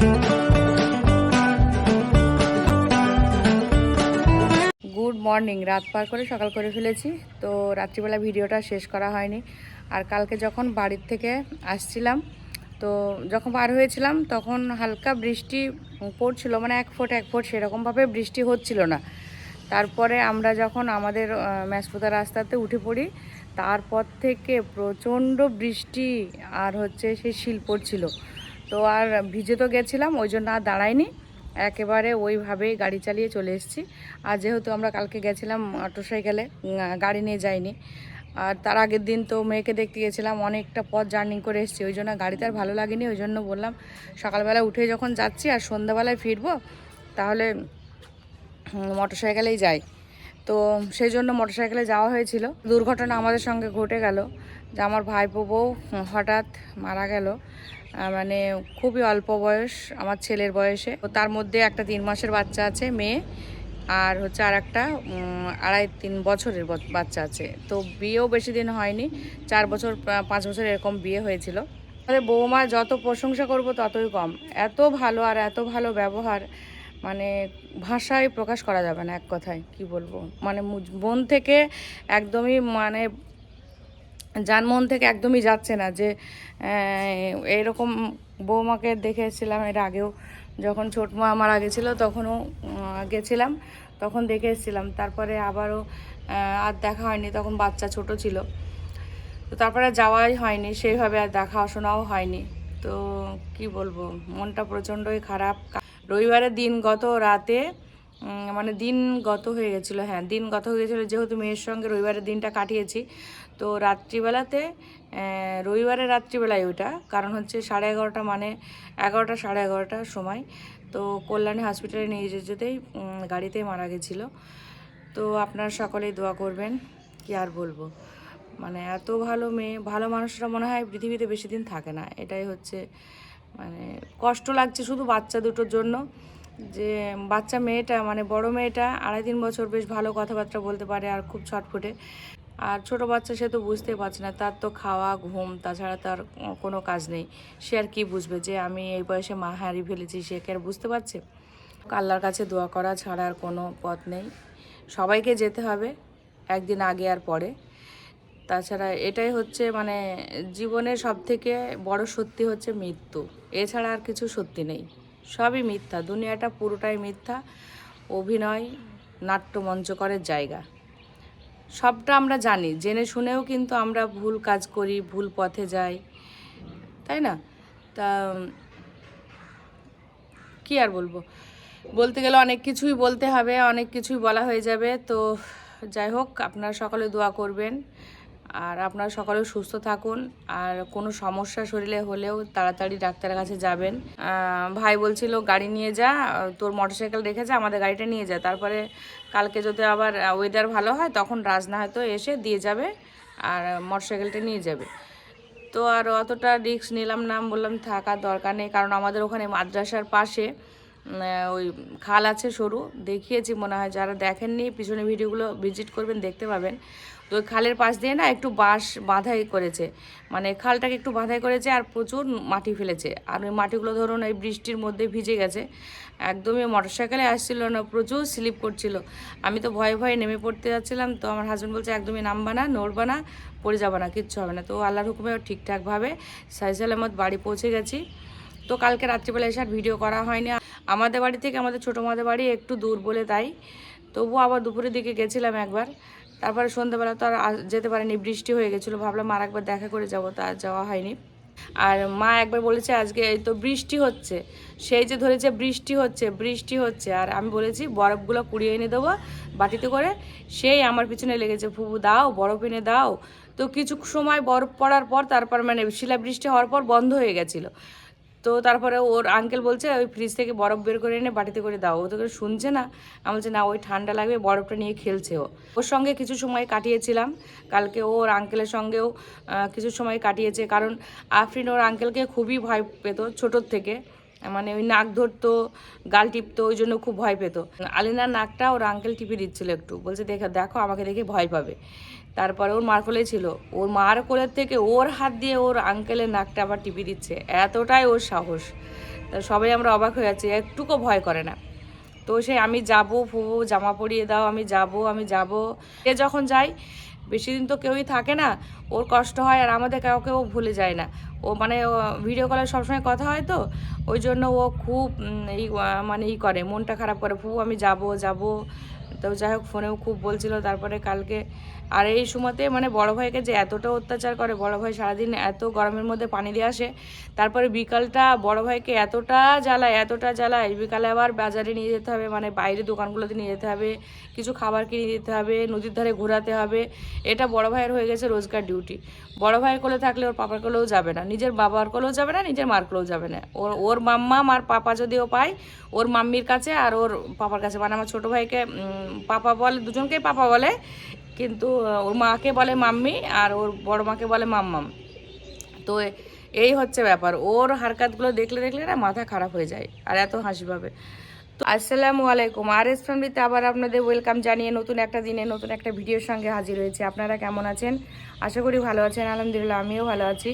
Good morning রাত পার করে সকাল করে ফেলেছি। তো রাত্রিবেলা ভিডিওটা শেষ করা হয়নি। আর কালকে যখন বাড়ির থেকে আসছিলাম, তো যখন বার হয়েছিলাম, তখন হালকা বৃষ্টি পড়ছিল। মানে এক ফুট এক ফুট সেরকমভাবে বৃষ্টি হচ্ছিল না। তারপরে আমরা যখন আমাদের ম্যাসপোতা রাস্তাতে উঠে পড়ি, তারপর থেকে প্রচণ্ড বৃষ্টি আর হচ্ছে সেই শিল পড়ছিল। তো আর ভিজে তো গেছিলাম, ওই জন্য আর দাঁড়াইনি। একেবারে ওইভাবেই গাড়ি চালিয়ে চলে এসেছি। আর যেহেতু আমরা কালকে গেছিলাম মোটর সাইকেলে গাড়ি নিয়ে যাইনি। আর তার আগের দিন তো মেয়েকে দেখতে গেছিলাম, অনেকটা পথ জার্নি করে এসেছি। ওই জন্য গাড়িতে আর ভালো লাগেনি, ওই জন্য বললাম, সকালবেলা উঠে যখন যাচ্ছি আর সন্ধ্যাবেলায় ফিরবো, তাহলে মোটর সাইকেলেই যাই। তো সেই জন্য মোটর সাইকেলে যাওয়া হয়েছিল। দুর্ঘটনা আমাদের সঙ্গে ঘটে গেল যে আমার ভাইপো বউ হঠাৎ মারা গেল। মানে খুবই অল্প বয়স আমার ছেলের বয়সে। তার মধ্যে একটা তিন মাসের বাচ্চা আছে, মেয়ে। আর হচ্ছে আর একটা আড়াই তিন বছরের বাচ্চা আছে। তো বিয়েও বেশি দিন হয়নি। চার বছর পাঁচ বছর এরকম বিয়ে হয়েছিল। আমাদের বৌমা যত প্রশংসা করব ততই কম। এত ভালো আর এত ভালো ব্যবহার মানে ভাষায় প্রকাশ করা যাবে না এক কথায়, কি বলব? মানে মন থেকে একদমই মানে যানমন থেকে একদমই যাচ্ছে না যে এরকম বৌমাকে দেখে এসেছিলাম এর আগেও, যখন ছোট মা আমার আগে ছিল তখনও গেছিলাম, তখন দেখে এসেছিলাম। তারপরে আবারও আর দেখা হয়নি, তখন বাচ্চা ছোট ছিল। তো তারপরে যাওয়াই হয়নি, সেইভাবে আর দেখা দেখাশোনাও হয়নি। তো কি বলব, মনটা প্রচণ্ডই খারাপ। রবিবারের দিন গত রাতে মানে দিন গত হয়ে গেছিল হ্যাঁ দিন গত হয়ে গেছিল, যেহেতু মেয়ের সঙ্গে রবিবারের দিনটা কাটিয়েছি তো রাত্রিবেলাতে আহ, রবিবারের রাত্রিবেলায় ওইটা। কারণ হচ্ছে সাড়ে এগারোটা মানে এগারোটা সাড়ে এগারোটার সময়। তো কল্যাণী হসপিটালে নিয়ে যেতে যেতেই গাড়িতেই মারা গেছিল। তো আপনারা সকলেই দোয়া করবেন কি আর বলব? মানে এত ভালো মেয়ে ভালো মানুষরা মনে হয় পৃথিবীতে বেশি দিন থাকে না। এটাই হচ্ছে মানে কষ্ট লাগছে শুধু বাচ্চা দুটোর জন্য। যে বাচ্চা মেয়েটা মানে বড় মেয়েটা আড়াই তিন বছর বেশ ভালো কথাবার্তা বলতে পারে আর খুব ছটফটে। আর ছোট বাচ্চা সে তো বুঝতেই পারছে না। তার তো খাওয়া, ঘুম, তাছাড়া তার কোনো কাজ নেই। সে আর কি বুঝবে যে আমি এই বয়সে মা হারিয়ে ফেলেছি, সে কি আর বুঝতে পারছে? আল্লাহর কাছে দোয়া করা ছাড়া আর কোনো পথ নেই। সবাইকে যেতে হবে, একদিন আগে আর পরে। তাছাড়া এটাই হচ্ছে মানে জীবনের সব থেকে বড় সত্যি হচ্ছে মৃত্যু। এছাড়া আর কিছু সত্যি নেই। সবই মিথ্যা। দুনিয়াটা পুরোটাই মিথ্যা। অভিনয় নাট্যমঞ্চকরের জায়গা। সবটা আমরা জানি। জেনে শুনেও কিন্তু আমরা ভুল কাজ করি, ভুল পথে যাই। তাই না? তা, কি আর বলব? বলতে গেলে অনেক কিছুই বলতে হবে, অনেক কিছুই বলা হয়ে যাবে। তো যাই হোক, আপনারা সকলে দোয়া করবেন। আর আপনারা সকলে সুস্থ থাকুন। আর কোনো সমস্যা শরীরে হলেও তাড়াতাড়ি ডাক্তারের কাছে যাবেন। ভাই বলছিল, গাড়ি নিয়ে যা, তোর মোটরসাইকেল রেখে যা, আমাদের গাড়িটা নিয়ে যা। তারপরে কালকে যদি আবার ওয়েদার ভালো হয়, তখন রাজনা হয়তো এসে দিয়ে যাবে আর মোটরসাইকেলটা নিয়ে যাবে। তো আর অতটা রিস্ক নিলাম না বললাম থাকার দরকার নেই, কারণ আমাদের ওখানে মাদ্রাসার পাশে ওই খাল আছে সরু, দেখিয়েছি, মনে হয় যারা দেখেননি, পিছনে ভিডিওগুলো ভিজিট করবেন, দেখতে পাবেন। তো খালের পাশ দিয়ে না একটু বাঁশ বাঁধাই করেছে। মানে খালটাকে একটু বাঁধাই করেছে আর প্রচুর মাটি ফেলেছে। আর ওই মাটিগুলো ধরুন এই বৃষ্টির মধ্যে ভিজে গেছে। একদমই মোটর সাইকেলে আসছিল না, প্রচুর স্লিপ করছিল। আমি তো ভয়ে ভয়ে নেমে পড়তে যাচ্ছিলাম, তো আমার হাজব্যান্ড বলছে, একদমই নামবা না, নড়বা না, পড়ে যাবে না, কিচ্ছু হবে না। তো আল্লাহর হুকুমে ঠিকঠাকভাবে সাই সালামত বাড়ি পৌঁছে গেছি। তো কালকে রাত্রিবেলা এসে আর ভিডিও করা হয়নি। আমাদের বাড়ি থেকে আমাদের ছোটো মাদের বাড়ি একটু দূর বলে তাই। তবু আবার দুপুরের দিকে গেছিলাম একবার। তারপরে সন্ধ্যাবেলা তো আর যেতে পারেনি, বৃষ্টি হয়ে গেছিল, ভাবলাম আর একবার দেখা করে যাব, তা যাওয়া হয়নি। আর মা একবার বলেছে আজকে এই তো বৃষ্টি হচ্ছে, সেই যে ধরেছে বৃষ্টি হচ্ছে বৃষ্টি হচ্ছে। আর আমি বলেছি, বরফগুলো কুড়িয়ে এনে দেবো বাটিতে করে, সেই আমার পিছনে লেগেছে ফুবু দাও, বরফ এনে দাও। তো কিছু সময় বরফ পড়ার পর, তারপর মানে শিলাবৃষ্টি হওয়ার পর বন্ধ হয়ে গেছিল। তো তারপরে ওর আঙ্কেল বলছে, ওই ফ্রিজ থেকে বরফ বের করে এনে বাটিতে করে দাও। ও তো শুনছে না। আমি বলছে, না, ওই ঠান্ডা লাগবে, বরফটা নিয়ে খেলছে ও। ওর সঙ্গে কিছু সময় কাটিয়েছিলাম। কালকে ওর আঙ্কেলের সঙ্গেও কিছু সময় কাটিয়েছে। কারণ আফরিন ওর আঙ্কেলকে খুবই ভয় পেত ছোটোর থেকে। মানে ওই নাক ধরতো, গাল টিপতো, ওই জন্য খুব ভয় পেত। আলিনার নাকটা ওর আঙ্কেল টিপে দিচ্ছিল একটু। বলছে, দেখো দেখো, আমাকে দেখে ভয় পাবে। তারপরে ওর মার কোলে ছিল। ওর মার কোলের থেকে ওর হাত দিয়ে ওর আঙ্কেলের নাকটা আবার টিপি দিচ্ছে। এতটাই ওর সাহস। তা সবাই আমরা অবাক হয়ে যাচ্ছি, একটুকু ভয় করে না। তো সে, আমি যাব, ফুবু, জামা পরিয়ে দাও, আমি যাব আমি যাব। এ যখন যাই বেশি দিন তো কেউই থাকে না, ওর কষ্ট হয় আর আমাদের কাউকে ও ভুলে যায় না। ও মানে ভিডিও কলে সবসময় কথা হয় তো, ওই জন্য ও খুব এই মানে ই করে, মনটা খারাপ করে, ফুবু, আমি যাব যাব। তো যাই হোক, ফোনেও খুব বলছিল, তারপরে কালকে আর এই সময়তে মানে বড় ভাইকে যে এতটা অত্যাচার করে, বড় ভাই সারাদিন এত গরমের মধ্যে পানি দিয়ে আসে, তারপরে বিকালটা বড় ভাইকে এতটা জ্বালায় এতটা জ্বালায়, বিকালে আবার বাজারে নিয়ে যেতে হবে মানে বাইরে দোকানগুলোতে নিয়ে যেতে হবে, কিছু খাবার কিনে দিতে হবে, নদীর ধারে ঘোরাতে হবে, এটা বড় ভাইয়ের হয়ে গেছে রোজগার ডিউটি। বড় ভাইয়ের কোলে থাকলে ওর পাপার কোলেও যাবে না, নিজের বাবার কোলেও যাবে না, নিজের মার কোলেও যাবে না। ওর ওর মাম্মা আর পাপা যদিও পায়, ওর মাম্মির কাছে আর ওর পাপার কাছে। মানে আমার ছোটো ভাইকে পাপা বলে, দুজনকেই পাপা বলে কিন্তু ওর মাকে বলে মাম্মি আর ওর বড় মাকে বলে মাম্মাম। তো এই হচ্ছে ব্যাপার। ওর হারকাতগুলো দেখলে দেখলে না মাথা খারাপ হয়ে যায় আর এত হাসি পাবে তো আসসালামু আলাইকুম। আর এস ফ্যামিলিতে আবার আপনাদের ওয়েলকাম জানিয়ে নতুন একটা দিনে নতুন একটা ভিডিওর সঙ্গে হাজির হয়েছে। আপনারা কেমন আছেন? আশা করি ভালো আছেন। আলহামদুলিল্লাহ, আমিও ভালো আছি।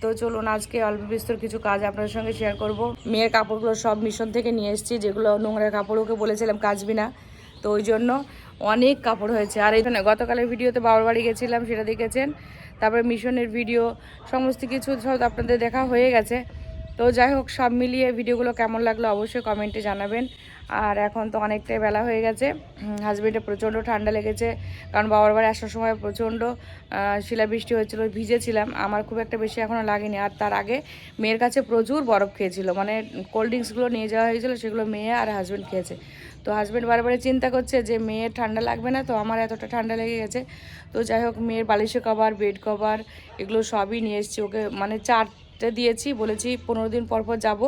তো চলুন আজকে অল্প বিস্তর কিছু কাজ আপনাদের সঙ্গে শেয়ার করব। মেয়ের কাপড়গুলো সব মিশন থেকে নিয়ে এসেছি, যেগুলো নোংরা কাপড় ওকে বলেছিলাম কাচবি না। তো ওই জন্য অনেক কাপড় হয়েছে। আর এই গতকালের ভিডিওতে বাবার বাড়ি গেছিলাম, সেটা দেখেছেন। তারপরে মিশনের ভিডিও, সমস্ত কিছু সব আপনাদের দেখা হয়ে গেছে। তো যাই হোক, সব মিলিয়ে ভিডিওগুলো কেমন লাগল অবশ্যই কমেন্টে জানাবেন। আর এখন তো অনেকটাই বেলা হয়ে গেছে। হাজবেন্ডে প্রচণ্ড ঠান্ডা লেগেছে। কারণ বাবার বাড়ি আসার সময় প্রচণ্ড শিলাবৃষ্টি হয়েছিল ভিজেছিলাম। আমার খুব একটা বেশি এখনও লাগেনি। আর তার আগে মেয়ের কাছে প্রচুর বরফ খেয়েছিল। মানে কোল্ড ড্রিঙ্কসগুলো নিয়ে যাওয়া হয়েছিল, সেগুলো মেয়ে আর হাজবেন্ড খেয়েছে। তো হাজব্যান্ড বারবারে চিন্তা করছে যে মেয়ের ঠান্ডা লাগবে না, তো আমার এতটা ঠান্ডা লেগে গেছে। তো যাই হোক, মেয়ের বালিশে কভার বেড কভার এগুলো সবই নিয়ে এসেছি। ওকে মানে চারটে দিয়েছি, বলেছি পনেরো দিন পর পর যাব,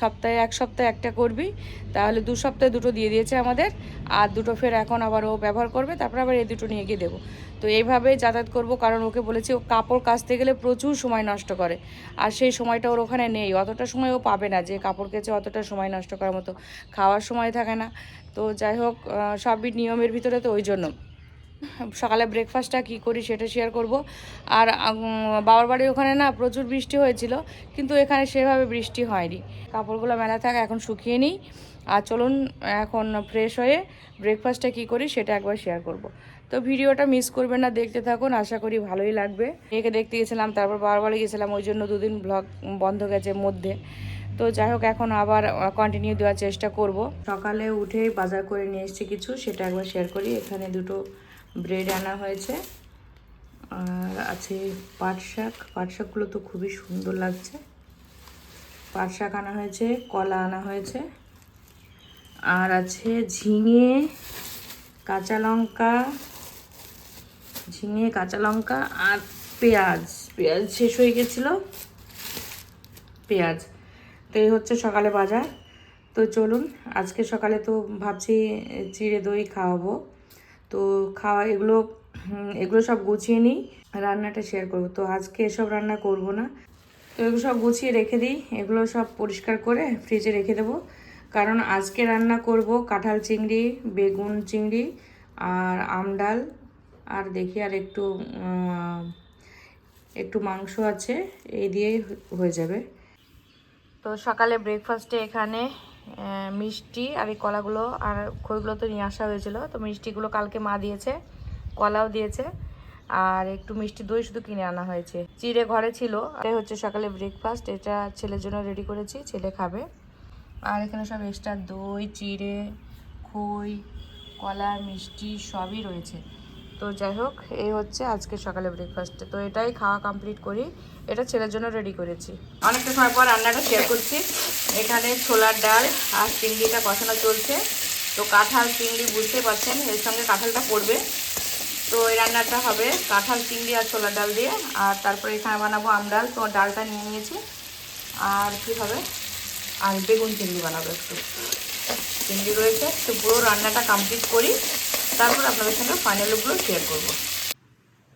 সপ্তাহে এক সপ্তাহে একটা করবি, তাহলে দু সপ্তাহে দুটো দিয়ে দিয়েছে আমাদের, আর দুটো ফের এখন আবার ও ব্যবহার করবে, তারপর আবার এই দুটো নিয়ে গিয়ে দেবো। তো এইভাবেই যাতায়াত করব, কারণ ওকে বলেছি ও কাপড় কাচতে গেলে প্রচুর সময় নষ্ট করে, আর সেই সময়টা ওর ওখানে নেই, অতটা সময় ও পাবে না, যে কাপড় কেচে অতটা সময় নষ্ট করার মতো, খাওয়ার সময় থাকে না। তো যাই হোক সবই নিয়মের ভিতরে তো ওই জন্য। সকালে ব্রেকফাস্টটা কী করি সেটা শেয়ার করব। আর বাবার বাড়ির ওখানে না প্রচুর বৃষ্টি হয়েছিল, কিন্তু এখানে সেভাবে বৃষ্টি হয়নি। কাপড়গুলো মেলা থাকে, এখন শুকিয়ে নিই। আর চলুন এখন ফ্রেশ হয়ে ব্রেকফাস্টটা কী করি সেটা একবার শেয়ার করব। তো ভিডিওটা মিস করবেন না, দেখতে থাকুন, আশা করি ভালোই লাগবে। মেয়েকে দেখতে গেছিলাম, তারপর বাবার বাড়ি গেছিলাম, ওই জন্য দুদিন ব্লগ বন্ধ গেছে মধ্যে। তো যাই হোক, এখন আবার কন্টিনিউ দেওয়ার চেষ্টা করব। সকালে উঠে বাজার করে নিয়ে এসেছি কিছু, সেটা একবার শেয়ার করি। এখানে দুটো ব্রেড আনা হয়েছে। আর আছে পাট শাক। পাট শাকগুলো তো খুবই সুন্দর লাগছে। পাট শাক আনা হয়েছে, কলা আনা হয়েছে। আর আছে ঝিঙে, কাঁচা লঙ্কা, ঝিঙে, কাঁচা লঙ্কা আর পেঁয়াজ। পেঁয়াজ শেষ হয়ে গেছিল। পেঁয়াজ। তো এই হচ্ছে সকালে বাজার। তো চলুন, আজকে সকালে তো ভাবছি চিড়ে দই খাওয়াবো। তো খাওয়া এগুলো এগুলো সব গুছিয়ে নিই, রান্নাটা শেয়ার করব। তো আজকে এসব রান্না করব না। তো এগুলো সব গুছিয়ে রেখে দিই, এগুলো সব পরিষ্কার করে ফ্রিজে রেখে দেবো। কারণ আজকে রান্না করব কাঁঠাল চিংড়ি, বেগুন চিংড়ি আর আমডাল আর দেখি আর একটু একটু মাংস আছে এই দিয়েই হয়ে যাবে। তো সকালে ব্রেকফাস্টে এখানে মিষ্টি আর এই কলাগুলো আর খইগুলো তো নিয়ে আসা হয়েছিল। তো মিষ্টিগুলো কালকে মা দিয়েছে, কলাও দিয়েছে। আর একটু মিষ্টি দই শুধু কিনে আনা হয়েছে। চিড়ে ঘরে ছিল। এটাই হচ্ছে সকালে ব্রেকফাস্ট এটা ছেলের জন্য রেডি করেছি, ছেলে খাবে। আর এখানে সব এক্সট্রা দই, চিড়ে, খই, কলা, মিষ্টি সবই রয়েছে। তো যাই হোক এই হচ্ছে আজকে সকালে ব্রেকফাস্টে তো এটাই খাওয়া কমপ্লিট করি। এটা ছেলের জন্য রেডি করেছি। অনেকটা সময় পর রান্নাটা শেয়ার করছি। এখানে ছোলার ডাল আর চিংড়িটা কষানো চলছে। তো কাঁঠাল, চিংড়ি বুঝতে পারছেন, এর সঙ্গে কাঁঠালটা পড়বে। তো এই রান্নাটা হবে কাঁঠাল, চিংড়ি আর ছোলার ডাল দিয়ে। আর তারপরে এখানে বানাবো আমডাল তো ডালটা নিয়ে নিয়েছি। আর কি হবে? আর বেগুন চিংড়ি বানাবো একটু। চিংড়ি রয়েছে। তো পুরো রান্নাটা কমপ্লিট করি। তারপর আপনাদের সঙ্গে ফাইনাল লুকগুলো শেয়ার করব।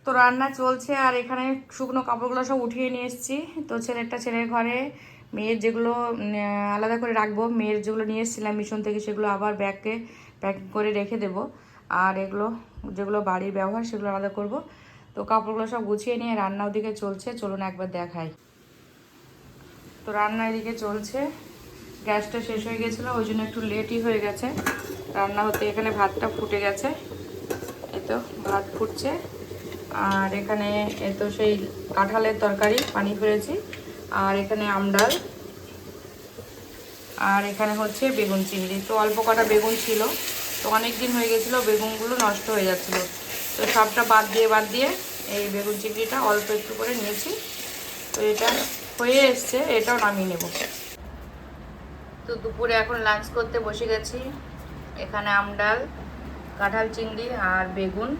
তো রান্না চলছে। আর এখানে শুকনো কাপড়গুলো সব উঠিয়ে নিয়ে এসেছি। তো ছেলেরটা ছেলের ঘরে মেয়ের যেগুলো আলাদা করে রাখব, মেয়ের যেগুলো নিয়ে এসেছিলাম মিশন থেকে সেগুলো আবার ব্যাগে প্যাকিং করে রেখে দেবো। আর এগুলো, যেগুলো বাড়ির ব্যবহার সেগুলো আলাদা করব। তো কাপড়গুলো সব গুছিয়ে নিয়ে রান্না ওদিকে চলছে, চলুন একবার দেখাই। তো রান্না এদিকে চলছে। গ্যাসটা শেষ হয়ে গেছিল, ওই জন্য একটু লেটই হয়ে গেছে। রান্না হতে এখানে ভাতটা ফুটে গেছে। এই তো ভাত ফুটছে। আর এখানে তো সেই কাঁঠালের তরকারি, পানি ফেলেছি। আর এখানে আমডাল আর এখানে হচ্ছে বেগুন চিংড়ি। তো অল্প কটা বেগুন ছিল। তো অনেক দিন হয়ে গেছিল, বেগুনগুলো নষ্ট হয়ে যাচ্ছিল। তো সবটা বাদ দিয়ে বাদ দিয়ে এই বেগুন চিংড়িটা অল্প একটু করে নিয়েছি। তো এটা হয়ে এসছে, এটাও নামিয়ে নেব। তো দুপুরে এখন লাঞ্চ করতে বসে গেছি। এখানে আমডাল কাঁঠাল চিংড়ি আর বেগুন।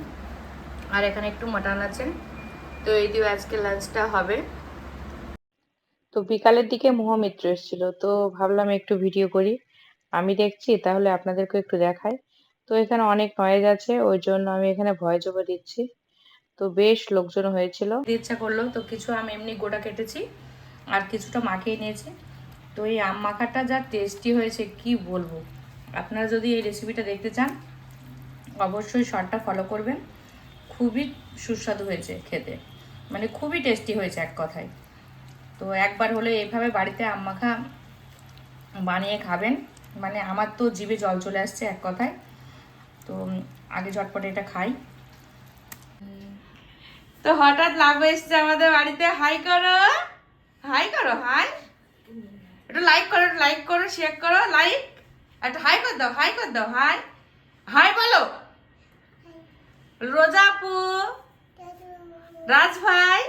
আর এখানে একটু মাটন আছে। তো এই দিয়ে আজকে লাঞ্চটা হবে। তো বিকালের দিকে মহামিত্র এসেছিল, তো ভাবলাম একটু ভিডিও করি। আমি দেখছি, তাহলে আপনাদেরকে একটু দেখাই। তো এখানে অনেক নয়েজ আছে, ওই জন্য আমি এখানে ভয় ওভার দিচ্ছি। তো বেশ লোকজন হয়েছিল। ইচ্ছা করল, তো কিছু আমি এমনি গোটা কেটেছি, আর কিছুটা মাখিয়ে নিয়েছি। তো এই আম মাখাটা যা টেস্টি হয়েছে, কি বলব? আপনারা যদি এই রেসিপিটা দেখতে চান, অবশ্যই শর্টটা ফলো করবেন। খুবই সুস্বাদু হয়েছে খেতে। মানে খুবই টেস্টি হয়েছে এক কথায়। তো একবার হলে এইভাবে বাড়িতে আম মাখা বানিয়ে খাবেন। মানে আমার তো জিভে জল চলে আসছে এক কথায়। তো আগে ঝটপট এটা খাই। তো হঠাৎ লাভ এসছে আমাদের বাড়িতে। হাই করো। হাই করো হাই। একটু লাইক করো একটু লাইক করো শেয়ার করো লাইক। একটু হাই কর দাও হাই কর দাও হাই। হাই বলো। রোজাপু রাজ ভাই।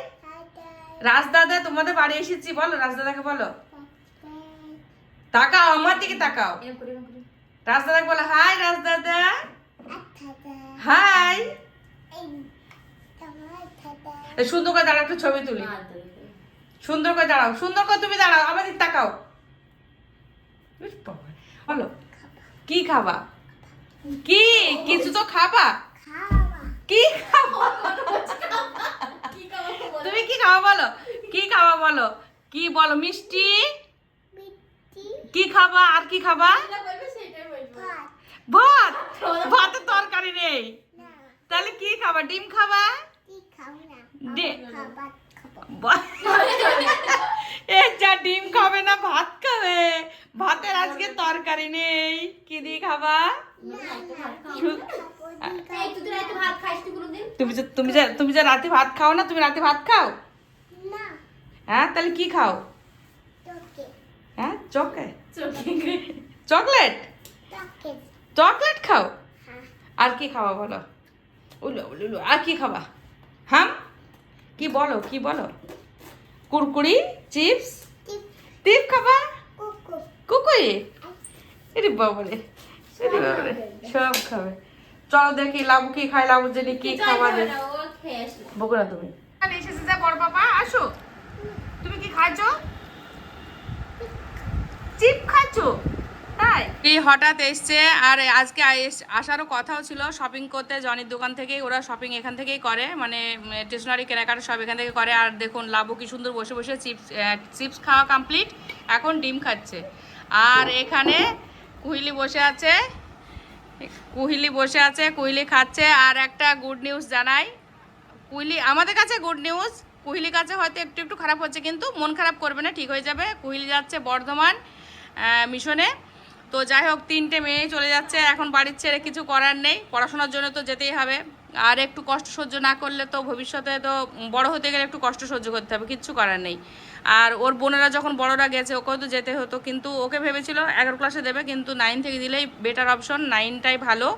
রাজ দাদা তোমাদের বাড়ি এসেছি বলো রাজদাদাকে বলো। তাকাও আমার দিকে তাকাও। রাজ দাদাকে বলো হাই রাজ দাদা হাই। সুন্দর করে দাঁড়াও একটু ছবি তুলি। সুন্দর করে দাঁড়াও সুন্দর করে তুমি দাঁড়াও আমার দিকে তাকাও। বলো কি খাবা? কি? কিছু তো খাবা? কি খাবা। তুমি কি খাবা বলো? কি খাবা বলো? কি বলো? মিষ্টি? কি খাবা? আর কি খাবা? ভাত। ভাতের তরকারি নেই। তাহলে কি খাবা? ডিম খাবা? ডিম খাবে না ভাত খাবে। ভাতের আজকে তরকারি নেই। কি দিয়ে খাবা? তুমি যে তুমি যে রাতে ভাত খাও না তুমি রাতে ভাত খাও? হ্যাঁ তাহলে কি খাও? হ্যাঁ চকে চকলেট। চকলেট? খাও? আর কি খাওয়া বলো? উলো উলো উলো আর কি খাবা? হাম? কি বলো কি বলো? কুরকুরি চিপস? টিপ খাবা? কুকুরি। এরে বাবারে এরে বাবারে সব খাবে। চলো দেখি লাবু কি খায় লাবুর জন্য কি খাওয়া দেয় বকুনা তুমি। এসেছে যা বড় বাবা আসো। তুমি কি খাচ্ছ? চিপ খাচ্ছ? তাই? এই হঠাৎ এসছে আর আজকে আসারও কথাও ছিল শপিং করতে জনির দোকান থেকেই ওরা শপিং এখান থেকেই করে মানে স্টেশনারি কেনাকাটা সব এখান থেকে করে আর দেখুন লাবু কি সুন্দর বসে বসে চিপস চিপস খাওয়া কমপ্লিট এখন ডিম খাচ্ছে। আর এখানে কুহিলি বসে আছে কুহিলি বসে আছে কুহিলি খাচ্ছে আর একটা গুড নিউজ জানাই কুহিলি, আমাদের কাছে গুড নিউজ কুহিলি কাছে হয়তো একটু একটু খারাপ হচ্ছে, কিন্তু মন খারাপ করবে না, ঠিক হয়ে যাবে। কুহিলি যাচ্ছে বর্ধমান মিশনে। তো যাই হোক, তিনটে মেয়ে চলে যাচ্ছে, এখন বাড়ির ছেড়ে কিছু করার নেই। পড়াশোনার জন্য তো যেতেই হবে। আর একটু কষ্ট সহ্য না করলে তো ভবিষ্যতে তো বড় হতে গেলে একটু কষ্ট সহ্য করতে হবে, কিচ্ছু করার নেই। আর ওর বোনেরা যখন বড়রা গেছে, ওকেও তো যেতে হতো, কিন্তু ওকে ভেবেছিল, এগারো ক্লাসে দেবে, কিন্তু নাইন থেকে দিলেই বেটার অপশন নাইনটাই ভালো।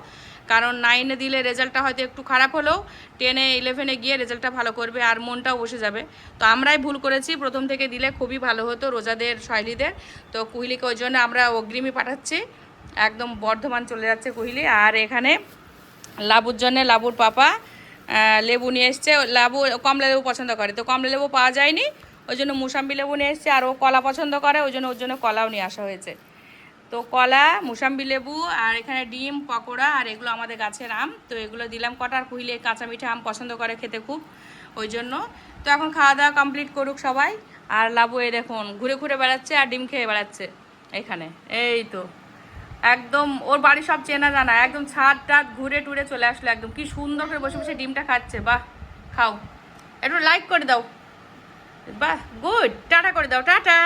কারণ নাইনে দিলে রেজাল্টটা হয়তো একটু খারাপ হলেও টেনে ইলেভেনে গিয়ে রেজাল্টটা ভালো করবে আর মনটাও বসে যাবে। তো আমরাই ভুল করেছি, প্রথম থেকে দিলে খুবই ভালো হতো রোজাদের শৈলীদের। তো কুহিলিকে ওই জন্য আমরা অগ্রিমই পাঠাচ্ছি। একদম বর্ধমান চলে যাচ্ছে কুহিলি। আর এখানে লাবুর জন্য লাবুর পাপা লেবু নিয়ে এসছে। লাবু কমলা লেবু পছন্দ করে। তো কমলা লেবু পাওয়া যায়নি, ওই জন্য মুসাম্বি লেবু নিয়ে এসছে। আর ও কলা পছন্দ করে, ওই জন্য ওর জন্য কলাও নিয়ে আসা হয়েছে। তো কলা, মুসাম্বি লেবু, আর এখানে ডিম, পকোড়া, আর এগুলো আমাদের গাছের আম। তো এগুলো দিলাম কটার কুহিলে, কাঁচা মিঠা আম পছন্দ করে খেতে খুব, ওই জন্য। তো এখন খাওয়া দাওয়া কমপ্লিট করুক সবাই। আর লাবু এই দেখুন, ঘুরে ঘুরে বেড়াচ্ছে আর ডিম খেয়ে বেড়াচ্ছে এখানে। এই তো। একদম, ওর বাড়ি সব চেনা জানা, একদম ছাদ টাদ ঘুরে টুরে চলে আসলো একদম। কি সুন্দর করে বসে বসে ডিমটা খাচ্ছে, বাহ, খাও। একটু লাইক করে দাও। বাহ গুড টাটা করে দাও, টাটা।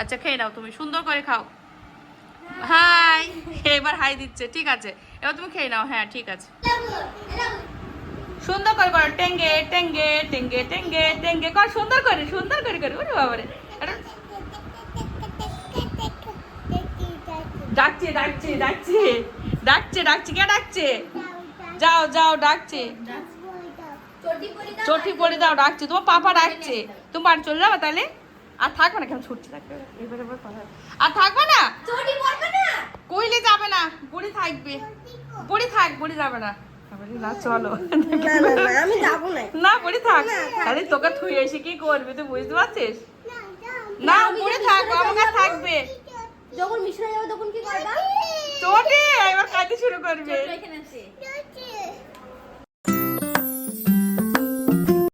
আচ্ছা খেয়ে নাও তুমি, সুন্দর করে খাও। হাই। এবার হাই দিচ্ছে ঠিক আছে। এবার তুমি খেয়ে নাও হ্যাঁ ঠিক আছে। সুন্দর করে করো টেঙ্গে টেঙ্গে টেঙ্গে টেঙ্গে টেঙ্গে। কর সুন্দর করে সুন্দর করে করে ওরে বাবারে। ডাকছে ডাকছে ডাকছে। ডাকছে ডাকছে। কে ডাকছে? যাও যাও ডাকছে। চটি পরে দাও। ডাকছে। তোমার পাপা ডাকছে। তুমি বাড়ি চলে যাবে তাহলে? আর থাকবে না কেন ছুটছে থাকবে? এবার এবার কথা। আর থাকবে না? কইলে যাবে না বুড়ি থাকবে। বুড়ি থাক বুড়ি যাবে না। না চলো। না না না আমি যাব না। না বুড়ি থাক। আরে তোকে থুই এসে কি করবি তুই বুঝতে পারছিস? না বুড়ি থাক আমার কাছে থাকবে। যখন মিশনে যাবে তখন কি করবা? চটি এবার কাঁদতে শুরু করবে। এখানে আছে